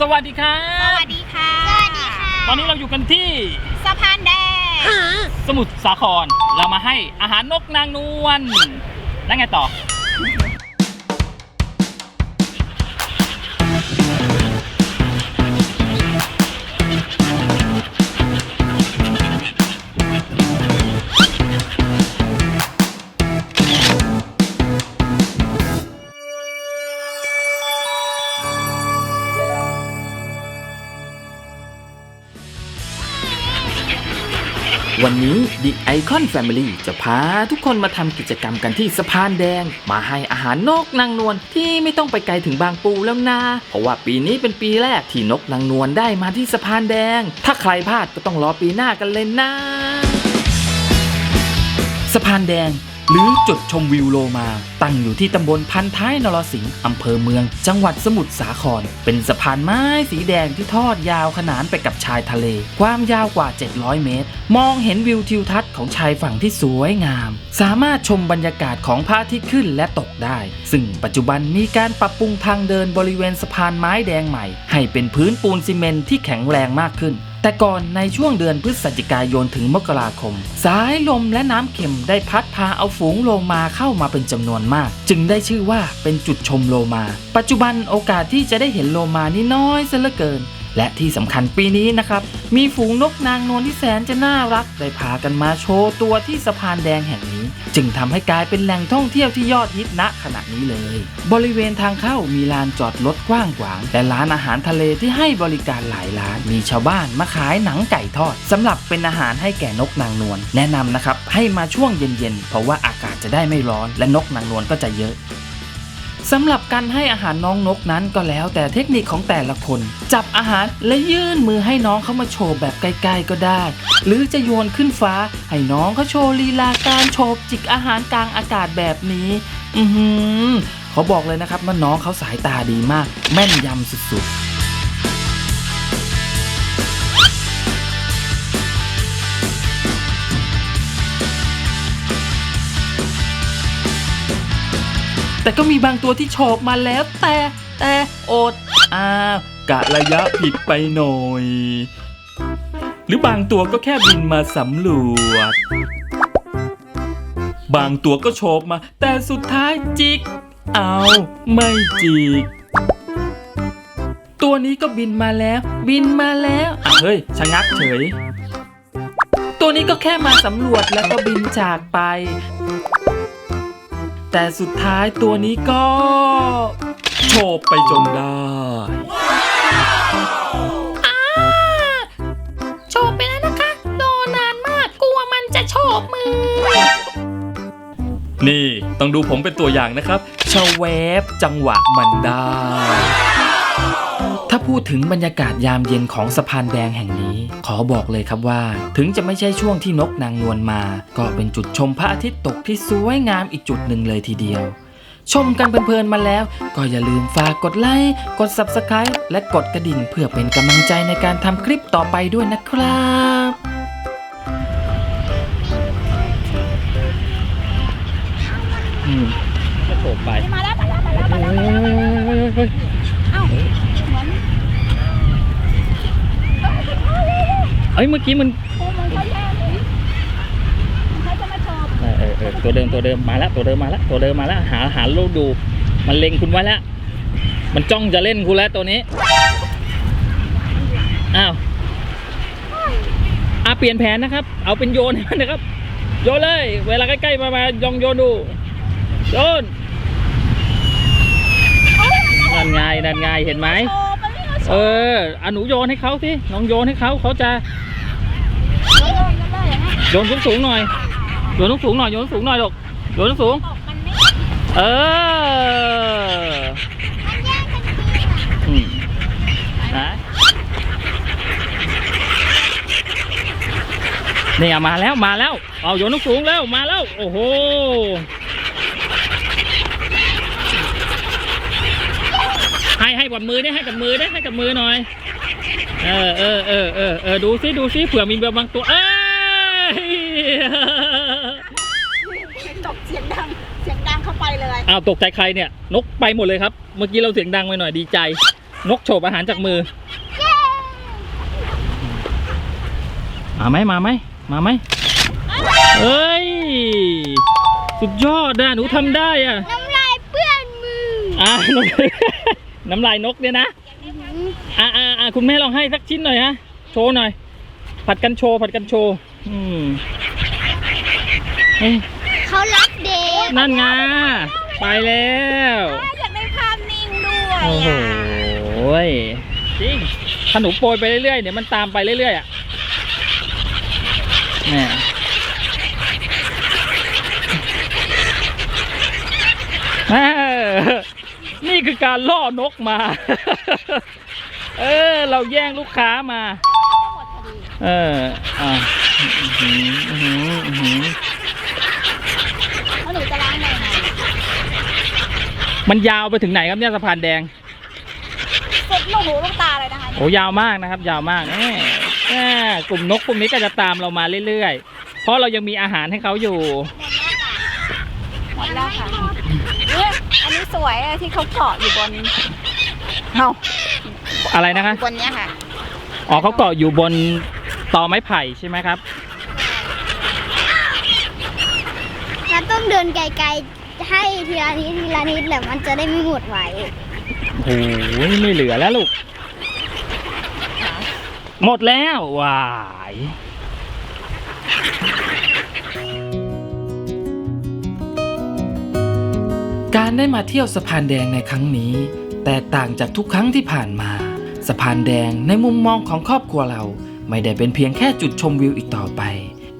สวัสดีครัสบวัสดีค่ะ สวัสดีค่ะ ตอนนี้เราอยู่กันที่สะพานแดง สมุทรสาคร เรามาให้อาหารนกนางนวลแล้วไงต่อ The Icon Family จะพาทุกคนมาทำกิจกรรมกันที่สะพานแดง มาให้อาหารนกนางนวลที่ไม่ต้องไปไกลถึงบางปูแล้วนะ เพราะว่าปีนี้เป็นปีแรกที่นกนางนวลได้มาที่สะพานแดง ถ้าใครพลาดก็ต้องรอปีหน้ากันเลยนะ สะพานแดง หรือจุดชมวิวโลมา ตั้งอยู่ที่ตำบลพันท้ายนรสิงห์อำเภอเมือง จังหวัดสมุทรสาคร เป็นสะพานไม้สีแดงที่ทอดยาวขนานไปกับชายทะเล ความยาวกว่า 700 เมตร มองเห็นวิวทิวทัศน์ของชายฝั่งที่สวยงาม สามารถชมบรรยากาศของพระอาทิตย์ขึ้นและตกได้ ซึ่งปัจจุบันมีการปรับปรุงทางเดินบริเวณสะพานไม้แดงใหม่ ให้เป็นพื้นปูนซีเมนต์ที่แข็งแรงมากขึ้น แต่ก่อนในช่วงเดือนพฤศจิกายนถึงมกราคม สายลมและน้ำเข็มได้พัดพาเอาฝูงโลมาเข้ามาเป็นจำนวนมาก จึงได้ชื่อว่าเป็นจุดชมโลมา ปัจจุบันโอกาสที่จะได้เห็นโลมานี่น้อยซะเหลือเกิน และที่สำคัญปีนี้นะครับ มีฝูงนกนางนวลที่แสนจะน่ารัก ได้พากันมาโชว์ตัวที่สะพานแดงแห่งนี้ จึงทำให้กลายเป็นแหล่งท่องเที่ยวที่ยอดฮิตณขณะนี้เลย บริเวณทางเข้ามีลานจอดรถกว้างขวาง และร้านอาหารทะเลที่ให้บริการหลายร้าน มีชาวบ้านมาขายหนังไก่ทอดสำหรับเป็นอาหารให้แก่นกนางนวลแนะนำนะครับให้มาช่วงเย็นๆเพราะว่าอากาศจะได้ไม่ร้อน และนกนางนวลก็จะเยอะ สำหรับการให้อาหารน้องนกนั้นก็แล้วแต่เทคนิคของแต่ละคน จับอาหารและยื่นมือให้น้องเขามาโชว์แบบใกล้ๆก็ได้ หรือจะโยนขึ้นฟ้า ให้น้องเขาโชว์ลีลาการโฉบจิกอาหารกลางอากาศแบบนี้ อือหือเขาบอกเลยนะครับว่าน้องเขาสายตาดีมาก แม่นยำสุดๆ แต่ก็มีบางตัวที่โฉบมาแล้วแต่แต่อดอ้าวกะระยะผิดไปหน่อย หรือบางตัวก็แค่บินมาสำรวจ บางตัวก็โฉบมา แต่สุดท้ายจิก เอาไม่จิก ตัวนี้ก็บินมาแล้ว บินมาแล้วอะเฮ้ยชะงักเฉย ตัวนี้ก็แค่มาสำรวจแล้วก็บินจากไป แต่สุดท้ายตัวนี้ก็โฉบไปจนได้โฉบไปแล้วนะคะรอนานมากกลัวมันจะโฉบมือ นี่ต้องดูผมเป็นตัวอย่างนะครับชาเวฟจังหวะมันได้ ถ้าพูดถึงบรรยากาศยามเย็นของสะพานแดงแห่งนี้ ขอบอกเลยครับว่า ถึงจะไม่ใช่ช่วงที่นกนางนวลมา ก็เป็นจุดชมพระอาทิตย์ตกที่สวยงามอีกจุดหนึ่งเลยทีเดียว ชมกันเพลินๆมาแล้ว ก็อย่าลืมฝากกดไลค์กด Subscribe และกดกระดิ่งเพื่อเป็นกำลังใจในการทำคลิปต่อไปด้วยนะครับ เมื่อกี้มันโอ้มันเขาแย่เลยมันเขาจะมาโฉบเออเออเออตัวเดิมตัวเดิมมาแล้วตัวเดิมมาแล้วตัวเดิมมาแล้วหาหาลูกดู มันเล็งคุณไว้แล้วมันจ้องจะเล่นคุณแล้วตัวนี้อ้าวอะเปลี่ยนแผนนะครับ เอาเป็นโยนมันนะครับ โยนเลย เวลาใกล้ๆมามาลองโยนดู โยนนั่นไงนั่นไงเห็นไหมเอออหนูโยนให้เขาสิลองโยนให้เขาเขาจะ โยนกันเลยอย่างนั้น โยนสูงสูงๆหน่อยโยนสูงๆหน่อยโยนสูงๆหน่อยลูกโยนสูงบอกมันไม่ๆเออมันแย่งกันจริงอะอืมนะนี่อะมาแล้วมาแล้วเอาโยนสูงๆแล้วมาแล้วโอ้โหให้ให้กับมือได้ให้กับมือได้ให้กับมือหน่อยเออเออเออเออเออดูซิดูซิเผื่อมีบางตัวเอ้ย อ้าวตกใจใครเนี่ย นกไปหมดเลยครับ เมื่อกี้เราเสียงดังไปหน่อยดีใจ นกโฉบอาหารจากมือ มาไหมมาไหมมาไหมเอ้ย สุดยอดนะหนูทำได้อะ น้ำลายเปื้อนมืออ่าน้ำน้ำลายนกเนี่ยนะอ่าอ่าอ่าคุณแม่ลองให้สักชิ้นหน่อยฮะ โชว์หน่อย ผัดกันโชว์ผัดกันโชว์ อืมเอ้ยเขารักเด็ก นั่นไง ไปแล้วอยากได้ภาพนิ่งด้วยโอ้โหจริงถ้าหนูโปรยไปเรื่อยๆเดี๋ยวมันตามไปเรื่อยๆอะแหม่เออนี่คือการล่อนกมา เออ เราแย่งลูกค้ามา เอออะอื้อหืออื้อหืออื้อหือ แล้วหนูจะล้างยังไง มันยาวไปถึงไหนครับเนี่ยสะพานแดงเสร็จลูกหูลูกตาเลยนะคะโอ้ยาวมากนะครับ ยาวมากแหม่แหม่กลุ่มนกกลุ่มนี้ก็จะตามเรามาเรื่อยๆ เพราะเรายังมีอาหารให้เขาอยู่ หมดแล้วค่ะเนี่ยอันนี้สวยอะที่เขาเกาะอยู่บนเฮาอะไรนะคะ บนเนี้ยค่ะ อ๋อเขาเกาะอยู่บนตอไม้ไผ่ใช่ไหมครับ เราต้องเดินไกลๆ ให้ทีละนิดทีละนิดแหละมันจะได้ไม่หมดไหวโอ้โหไม่เหลือแล้วลูก หมดแล้ววายการได้มาเที่ยวสะพานแดงในครั้งนี้ แตกต่างจากทุกครั้งที่ผ่านมา สะพานแดงในมุมมองของครอบครัวเรา ไม่ได้เป็นเพียงแค่จุดชมวิวอีกต่อไป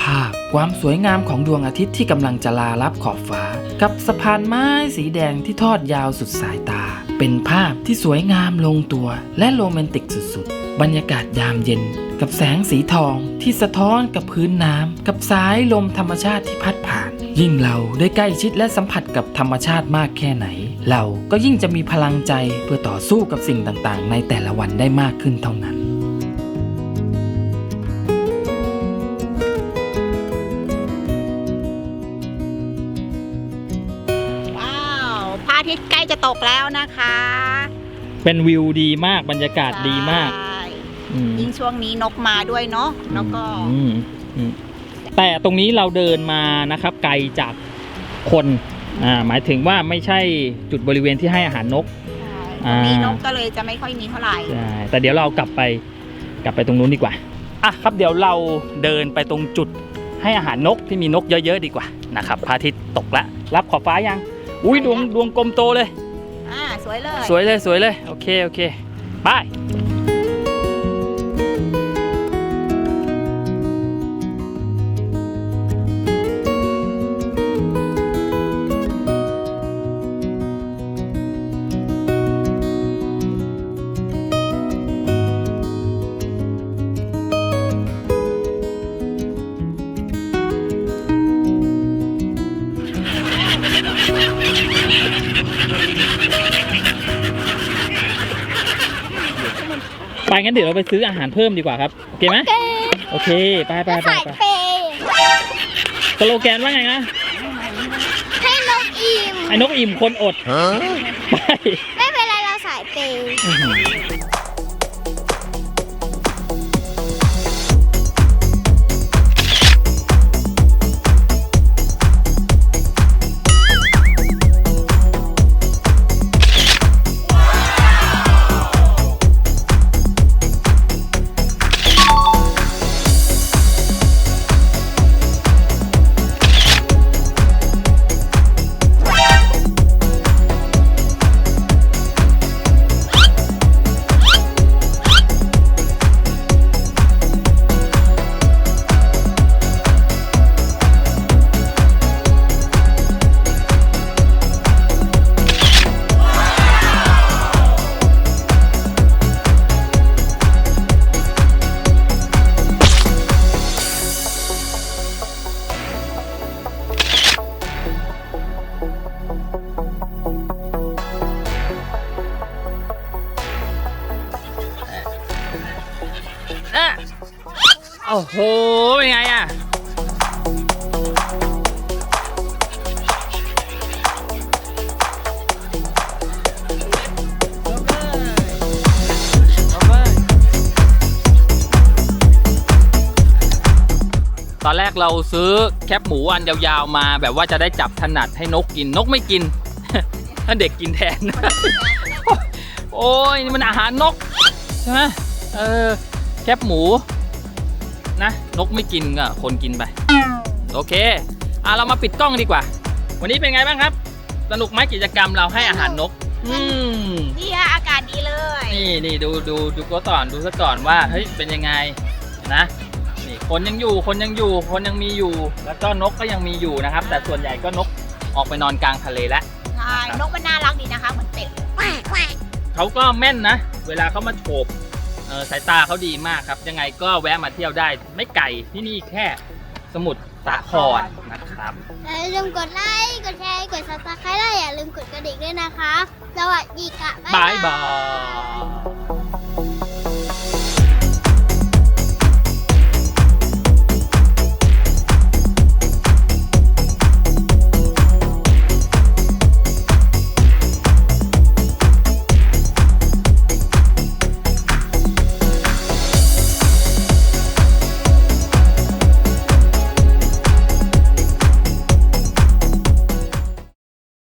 ภาพความสวยงามของดวงอาทิตย์ที่กำลังจะลาลับขอบฟ้า กับสะพานไม้สีแดงที่ทอดยาวสุดสายตา เป็นภาพที่สวยงามลงตัว และโรแมนติกสุดๆ บรรยากาศยามเย็น กับแสงสีทองที่สะท้อนกับพื้นน้ำกับสายลมธรรมชาติที่พัดผ่าน ยิ่งเราได้ใกล้ชิดและสัมผัสกับธรรมชาติมากแค่ไหน เราก็ยิ่งจะมีพลังใจเพื่อต่อสู้กับสิ่งต่างๆ ในแต่ละวันได้มากขึ้นเท่านั้น เป็นวิวดีมากบรรยากาศดีมากใช่อืมยิ่งช่วงนี้นกมาด้วยเนาะแล้วก็อืมอืมแต่ตรงนี้เราเดินมานะครับ ไกลจากคนอ่าหมายถึงว่าไม่ใช่จุดบริเวณที่ให้อาหารนกตรงนี้อ่าน นกก็เลยจะไม่ค่อยมีเท่าไหร่ ใช่แต่เดี๋ยวเรากลับไปกลับไปตรงนู้นดีกว่าอะครับเดี๋ยวเราเดินไปตรงจุดให้อาหารนกที่มีนกเยอะๆดีกว่านะครับพระอาทิตย์ตกแล้วรับขอบฟ้ายัง อุ้ยดวงดวงกลมโตเลย อ่าสวยเลย สวยเลยสวยเลย โอเค โอเค ไป งั้นเดี๋ยวเราไปซื้ออาหารเพิ่มดีกว่าครับโอเคไหมโอเคไปไปไปสายไปเปย์สโลแกนว่าไงนะให้นกอิ่มไอ้นกอิ่มคนอดไปไม่เป็นไรเราสายเปย์ โอ้โห เป็นไงอะ ตอนแรกเราซื้อแคบหมูอันยาวๆมา แบบว่าจะได้จับถนัดให้นกกิน นกไม่กินท่านเด็กกินแทน โอ้ยมันอาหารนก ใช่ไหมเออ แคบหมู นะ นกไม่กินก็คนกินไป โอเคอะเรามาปิดกล้องดีกว่า วันนี้เป็นไงบ้างครับ สนุกไหมกิจกรรมเราให้อาหารนก อืมนี่ค่ะอากาศดีเลย นี่นี่ดูดูดูก็ก่อนดูซะก่อนว่าเฮ้ยเป็นยังไงนะนี่คนยังอยู่คนยังอยู่คนยังมีอยู่ แล้วก็นกก็ยังมีอยู่นะครับ แต่ส่วนใหญ่ก็นกออกไปนอนกลางทะเลแล้วใช่นกมันน่ารักดีนะคะเหมือนเป็ดเขาก็แม่นนะ เวลาเขามาโฉบเออสายตาเขาดีมากครับ ยังไงก็แวะมาเที่ยวได้ ไม่ไกลที่นี่แค่สมุทรสาครนะครับ อย่าลืมกดไลค์กดแชร์กดซับสไครต์และอย่าลืมกดกระดิ่งด้วยนะคะ สวัสดีค่ะบายบาย